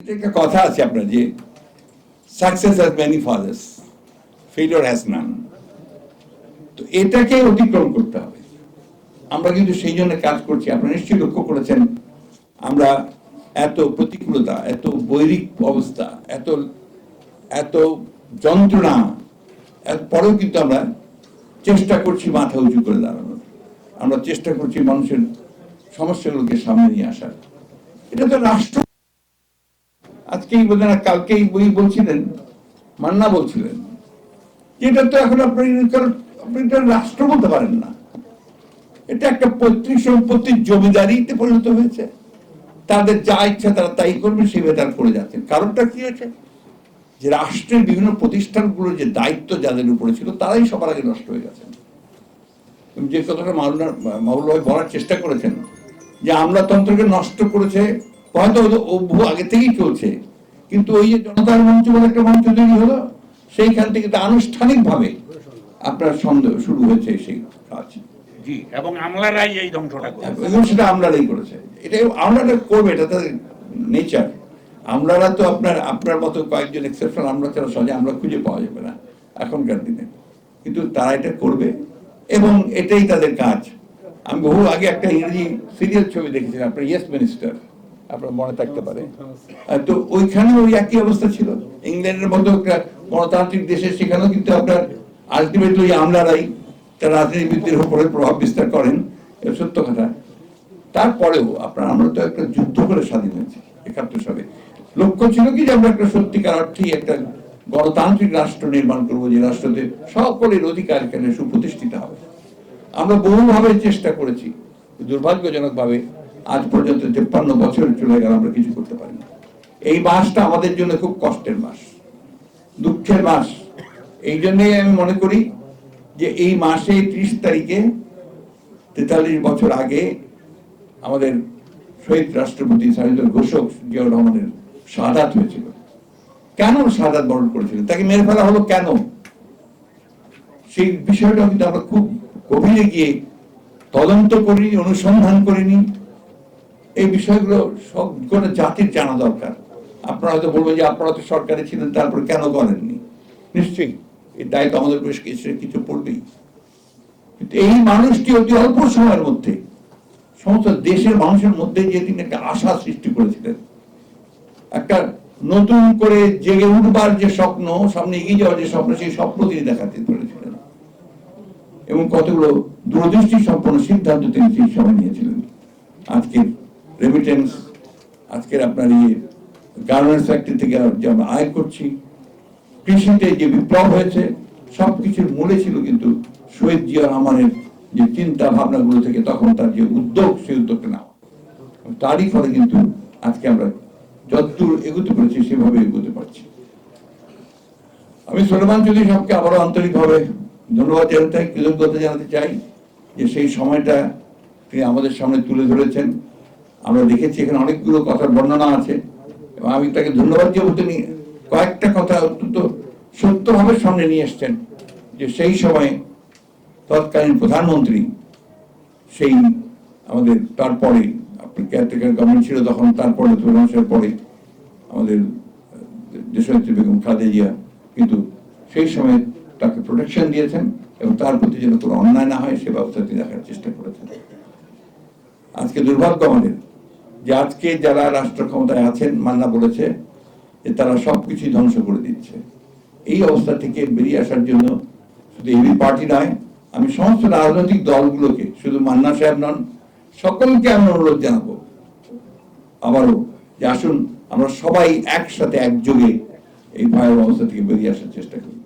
একটা কথা আছে আপনার যে success has many fathers failure has none তো এটাকে অতিক্রম করতে হবে। আমরা কিন্তু সেই জন্য কাজ করছি। আপনারা নিশ্চয়ই লক্ষ্য করেছেন, আমরা এত প্রতিকূলতা, এত বৈরিক অবস্থা, এত এত যন্ত্রণা পরেও কিন্তু আমরা চেষ্টা করছি মাথা উঁচু করে দাঁড়ানোর। আমরা চেষ্টা করছি মানুষের সমস্যাগুলোকে সামনে নিয়ে আসার। এটা তো রাষ্ট্র আজকেই বোধহয় না কালকেই বই বলছিলেন, মান্না বলছিলেন। এটা তো এখন আপনি আপনি এটা রাষ্ট্র বলতে পারেন না। এটা একটা পৈতৃক সম্পত্তির জমিদারিতে পরিণত হয়েছে। তাদের যা ইচ্ছা তারা তাই করবে সেভাবে তারা করে যাচ্ছেন কারণটা কি হয়েছে? যে রাষ্ট্রের বিভিন্ন প্রতিষ্ঠানগুলোর যে দায়িত্ব যাদের উপরে ছিল, তারাই সবার আগে নষ্ট হয়ে গেছেন। যে কথাটা মাওলানা মাওলা ভাই বলার চেষ্টা করেছেন, যে আমলাতন্ত্রকে নষ্ট করেছে হয়তো ওদের ও বহু আগে থেকেই চলছে। কিন্তু ওই যে জনতার মঞ্চ বলে একটা মঞ্চ তৈরি হলো সেইখান থেকে তো আনুষ্ঠানিকভাবে আপনার সন্দেহ শুরু হয়েছে সেই কাজ। জি এবং আমলারাই এই ধ্বংসটা করে এবং সেটা আমলারাই করেছে। এটা আমলারা করবে এটা তাদের নেচার। আমলারা তো আপনার আপনার মতো কয়েকজন এক্সেপশন আমরা ছাড়া সহজে আমরা খুঁজে পাওয়া যাবে না এখনকার দিনে। কিন্তু তারা এটা করবে এবং এটাই তাদের কাজ। আমি বহু আগে একটা ইংরেজি সিরিয়াল ছবি দেখেছিলাম আপনার ইয়েস মিনিস্টার আপনার মনে থাকতে পারে। তো ওইখানে ওই একই অবস্থা ছিল। ইংল্যান্ডের মতো একটা গণতান্ত্রিক দেশে সেখানেও কিন্তু আপনার আলটিমেটলি আমলারাই তার রাজনীতিবিদদের উপরে প্রভাব বিস্তার করেন। সত্য কথা। তারপরেও আপনার আমরা তো একটা যুদ্ধ করে স্বাধীন হয়েছি একাত্তর সালে। লক্ষ্য ছিল কি যে আমরা একটা সত্যিকার অর্থেই একটা গণতান্ত্রিক রাষ্ট্র নির্মাণ করব, যে রাষ্ট্রতে সকলের অধিকার এখানে সুপ্রতিষ্ঠিত হবে। আমরা বহুভাবে চেষ্টা করেছি। দুর্ভাগ্যজনক ভাবে আজ পর্যন্ত তেপ্পান্ন বছর চলে গেল আমরা কিছু করতে পারিনি। এই মাসটা আমাদের জন্য খুব কষ্টের মাস, দুঃখের মাস। এই জন্যই আমি মনে করি যে এই মাসে ত্রিশ তারিখে, তেতাল্লিশ বছর আগে আমাদের শহীদ রাষ্ট্রপতি স্বাধীনতার ঘোষক জিয়াউর রহমানের শাহাদাত হয়েছিল। কেন শাহাদাত বরণ করেছিলেন তাকে মেরে ফেলা হলো কেন? সেই বিষয়টা কিন্তু আমরা খুব গভীরে গিয়ে তদন্ত করিনি, অনুসন্ধান করিনি। এই বিষয়গুলো সব গোটা জাতির জানা দরকার। আপনারা হয়তো বলবেন যে আপনারা তো সরকারে ছিলেন, তারপর কেন করেননি নিশ্চয়ই, এই দায়িত্ব আমাদের বেশ কিছু কিছু পড়বেই। কিন্তু এই মানুষটি অতি অল্প সময়ের মধ্যে, সমস্ত দেশের মানুষের মধ্যে যে তিনি একটা আশা সৃষ্টি করেছিলেন, একটা নতুন করে জেগে উঠবার যে স্বপ্ন, সামনে এগিয়ে যাওয়ার যে স্বপ্ন, সেই স্বপ্ন তিনি দেখাতে পেরেছিলেন। এবং কতগুলো দূরদৃষ্টি সম্পন্ন সিদ্ধান্ত তিনি সেই সময় নিয়েছিলেন। আজকের রেমিটেন্স আজকের আপনার ইয়ে গার্মেন্টস ফ্যাক্টরি থেকে যে আমরা আয় করছি, কৃষিতে যে বিপ্লব হয়েছে সব কিছুর মূলে ছিল কিন্তু শহীদ জিয়া রহমানের যে চিন্তা ভাবনাগুলো থেকে তখন তার যে উদ্যোগ, সেই উদ্যোগটা নেওয়া। তারই ফলে কিন্তু আজকে আমরা যতদূর এগোতে পেরেছি, সেভাবে এগোতে পারছি। আমি সলমান চৌধুরী সবকে আবারও আন্তরিকভাবে ধন্যবাদ জানাতে কৃতজ্ঞতা জানাতে চাই যে সেই সময়টা তিনি আমাদের সামনে তুলে ধরেছেন। আমরা দেখেছি এখানে অনেকগুলো কথার বর্ণনা আছে এবং আমি তাকে ধন্যবাদ জানাব তিনি কয়েকটা কথা অত্যন্ত সত্যভাবে সামনে নিয়ে এসছেন যে সেই সময়ে তৎকালীন প্রধানমন্ত্রী সেই আমাদের তারপরে আপনি কেয়ারটেকার গভর্নমেন্ট ছিল তখন, তারপরে প্রধানমন্ত্রীর পরে আমাদের দেশনেত্রী বেগম খালেদা কিন্তু সেই সময় তাকে প্রোটেকশন দিয়েছেন এবং তার প্রতি যেন কোনো অন্যায় না হয় সে ব্যবস্থা তিনি দেখার চেষ্টা করেছেন। আজকে দুর্ভাগ্য আমাদের যে আজকে যারা রাষ্ট্র ক্ষমতায় আছেন, মান্না বলেছে যে তারা সবকিছুই ধ্বংস করে দিচ্ছে। এই অবস্থা থেকে বেরিয়ে আসার জন্য শুধু এবি পার্টি নয়, আমি সমস্ত রাজনৈতিক দলগুলোকে, শুধু মান্না সাহেব নন, সকলকে আমি অনুরোধ জানাব, আবারও যে আসুন আমরা সবাই একসাথে একযোগে এই ভয়াবহ অবস্থা থেকে বেরিয়ে আসার চেষ্টা করি।